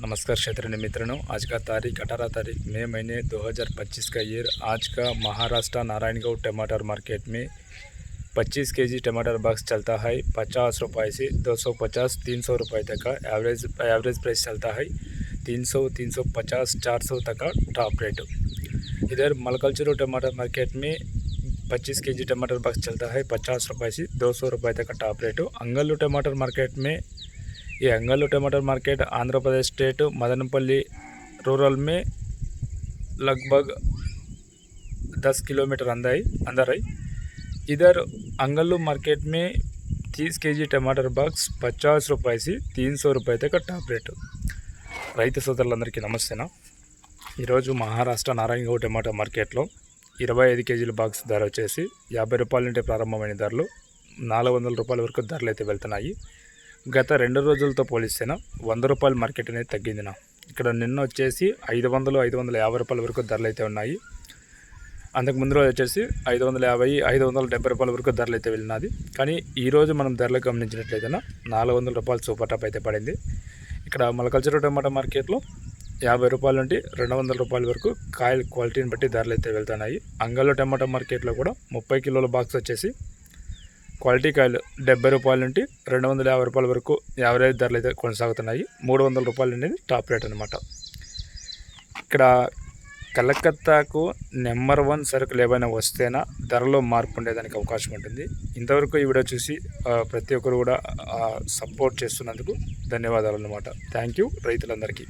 नमस्कार क्षेत्रीय मित्रों, आज का तारीख 18 तारीख मई महीने 2025 का ईयर आज का महाराष्ट्र नारायणगढ़ टमाटर मार्केट में 25 केजी टमाटर बॉक्स चलता है, पचास रुपये से 250 300 रुपये तक का एवरेज एवरेज प्राइस चलता है 300 350 400 तक का टॉप रेट। इधर मलकलचूरू टमाटर मार्केट में 25 केजी टमाटर बॉक्स चलता है, पचास रुपये से 200 रुपये तक का टॉप रेट। अंगल्लू टमाटर मार्केट में ये अंगल्लू टमाटर market Andhra Pradesh state Madanapalle rural में लगभग 10 किलोमीटर अंदर है अंदर है इधर अंगल्लू मार्केट में 30 केजी टमाटर బాక్స్ పచాస్ రూపాయసి తీన్ సో రూపాయి అయితే టాప్ రేటు రైతు సోదరులందరికీ నమస్తేనా ఈరోజు మహారాష్ట్ర నారాయణగౌడ్ టమాటా మార్కెట్లో ఇరవై ఐదు కేజీల బాక్స్ ధర వచ్చేసి యాభై రూపాయల నుండి ప్రారంభమైన ధరలు నాలుగు వందల రూపాయల వరకు ధరలు అయితే వెళ్తున్నాయి గత రెండు రోజులతో పోలిస్తేనా వంద రూపాయల మార్కెట్ అనేది తగ్గిందినా ఇక్కడ నిన్న వచ్చేసి ఐదు వందలు ఐదు వందల యాభై రూపాయల వరకు ధరలు అయితే ఉన్నాయి. అంతకు ముందు రోజు వచ్చేసి ఐదు వందల యాభై ఐదు వందల డెబ్బై రూపాయల వరకు ధరలు అయితే వెళ్ళినది. కానీ ఈ రోజు మనం ధరలు గమనించినట్లయితే నాలుగు వందల రూపాయలు సూపర్ టాప్ అయితే పడింది. ఇక్కడ మలకల్చర్ టమాటా మార్కెట్లో యాభై రూపాయల నుండి రెండు వందల రూపాయల వరకు కాయల క్వాలిటీని బట్టి ధరలు అయితే వెళ్తున్నాయి. అంగల్లో టమాటా మార్కెట్లో కూడా ముప్పై కిలోల బాక్స్ వచ్చేసి క్వాలిటీ కాయలు డెబ్బై రూపాయల నుండి రెండు వందల యాభై రూపాయల వరకు యావరేజ్ ధరలు అయితే కొనసాగుతున్నాయి. మూడు వందల రూపాయలు అనేది టాప్ రేట్ అనమాట ఇక్కడ కలకత్తాకు నెంబర్ వన్ సరుకులు ఏమైనా వస్తేనా ధరలో మార్పు ఉండేదానికి అవకాశం ఉంటుంది. ఇంతవరకు ఈ వీడియో చూసి ప్రతి ఒక్కరు కూడా సపోర్ట్ చేస్తున్నందుకు ధన్యవాదాలు అనమాట థ్యాంక్ యూ రైతులందరికీ.